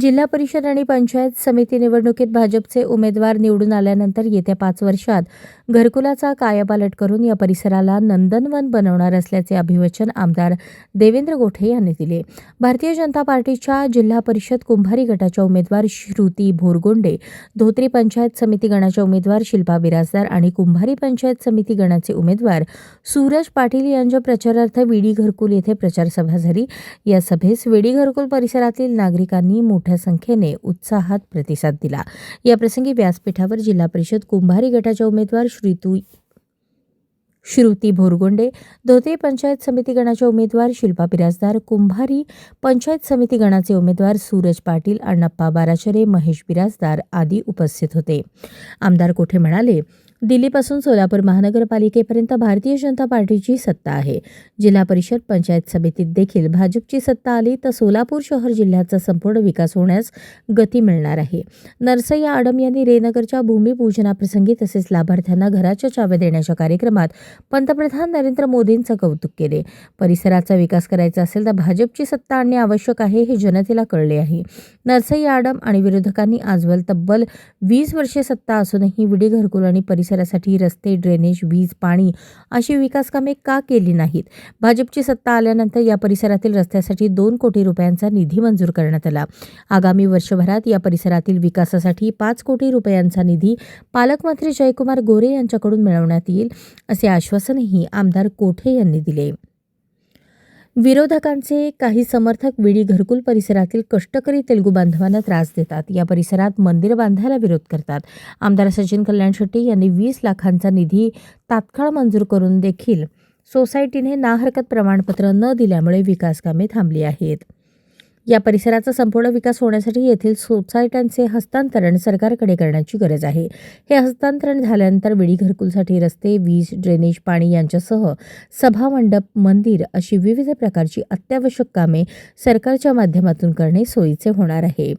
जिल्हा परिषद आणि पंचायत समिती निवडणुकीत भाजपचे उमेदवार निवडून आल्यानंतर येत्या पाच वर्षात घरकुलाचा कायापालट करून या परिसराला नंदनवन बनवणार असल्याचे अभिवचन आमदार देवेंद्र गोठे यांनी दिले. भारतीय जनता पार्टीच्या जिल्हा परिषद कुंभारी गटाच्या उमेदवार श्रुती भोरगोंडे धोत्री पंचायत समिती गणाच्या उमेदवार शिल्पा बिराजदार आणि कुंभारी पंचायत समिती गणाचे उमेदवार सूरज पाटील यांच्या प्रचारार्थ विडी घरकुल येथे प्रचार सभा झाली. या सभेस विडी घरकुल परिसरातील नागरिकांनी मोठ्या संख्येने उत्साहात प्रतिसाद दिला. याप्रसंगी व्यासपीठावर जिल्हा परिषद कुंभारी गटाच्या उमेदवार श्रीतू श्रुती भोरगोंडे धोते पंचायत समिती गणाच्या उमेदवार शिल्पा बिराजदार कुंभारी पंचायत समिती गणाचे उमेदवार सूरज पाटील अण्णप्पा बाराचरे महेश बिराजदार आदी उपस्थित होते. आमदार कोठे म्हणाले? दिल्लीपासून सोलापूर महानगरपालिकेपर्यंत भारतीय जनता पार्टीची सत्ता आहे. जिल्हा परिषद पंचायत समितीत देखील भाजपची सत्ता आली तर सोलापूर शहर जिल्ह्याचा संपूर्ण विकास होण्यास गती मिळणार आहे. नरसय्या आडम यांनी रेनगरच्या भूमिपूजनाप्रसंगी तसेच लाभार्थ्यांना घराच्या चाव्या देण्याच्या कार्यक्रमात पंतप्रधान नरेंद्र मोदींचं कौतुक केले. परिसराचा विकास करायचा असेल तर भाजपची सत्ता आणणे आवश्यक आहे हे जनतेला कळले आहे. नरसय्या आडम आणि विरोधकांनी आजवर तब्बल वीस वर्षे सत्ता असूनही विडी घरकुल आणि परिसर परिसरासाठी रस्ते ड्रेनेज वीज पाणी अशी विकासकामे का केली नाहीत? भाजपची सत्ता आल्यानंतर या परिसरातील रस्त्यासाठी दोन कोटी रुपयांचा निधी मंजूर करण्यात आला. आगामी वर्षभरात या परिसरातील विकासासाठी पाच कोटी रुपयांचा निधी पालकमंत्री जयकुमार गोरे यांच्याकडून मिळवण्यात येईल असे आश्वासनही आमदार कोठे यांनी दिले. विरोधकांचे काही समर्थक विडी घरकुल परिसरातील कष्टकरी तेलुगू बांधवांना त्रास देतात. या परिसरात मंदिर बांधायला विरोध करतात. आमदार सचिन कल्याण शेट्टी यांनी वीस लाखांचा निधी तात्काळ मंजूर करून देखील सोसायटीने नाहरकत प्रमाणपत्र न दिल्यामुळे विकासकामे थांबली आहेत. या परिसराचा संपूर्ण विकास होण्यासाठी येथील सोसायट्यांचे हस्तांतरण सरकारकडे करण्याची गरज आहे. हे हस्तांतरण झाल्यानंतर विडी घरकुलसाठी रस्ते वीज ड्रेनेज पाणी यांच्यासह सभामंडप मंदिर अशी विविध प्रकारची अत्यावश्यक कामे सरकारच्या माध्यमातून करणे सोयीचे होणार आहे.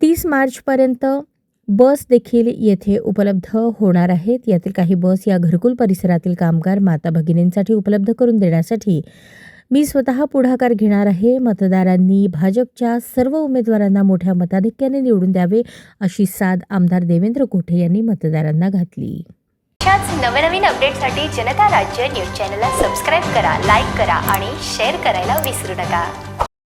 तीस मार्चपर्यंत बस देखील येथे उपलब्ध होणार आहेत. यातील काही बस या घरकुल परिसरातील कामगार माता भगिनींसाठी उपलब्ध करून देण्यासाठी मी स्वतः पुढाकार घेणार आहे. मतदारांनी भाजपच्या सर्व उमेदवारांना मोठ्या मताधिक्याने निवडून द्यावे अशी साद आमदार देवेंद्र कोठे यांनी मतदारांना घातली. अशाच नवनवीन अपडेटसाठी जनता राज्य न्यूज चॅनलला सबस्क्राईब करा लाईक करा आणि शेअर करायला विसरू नका.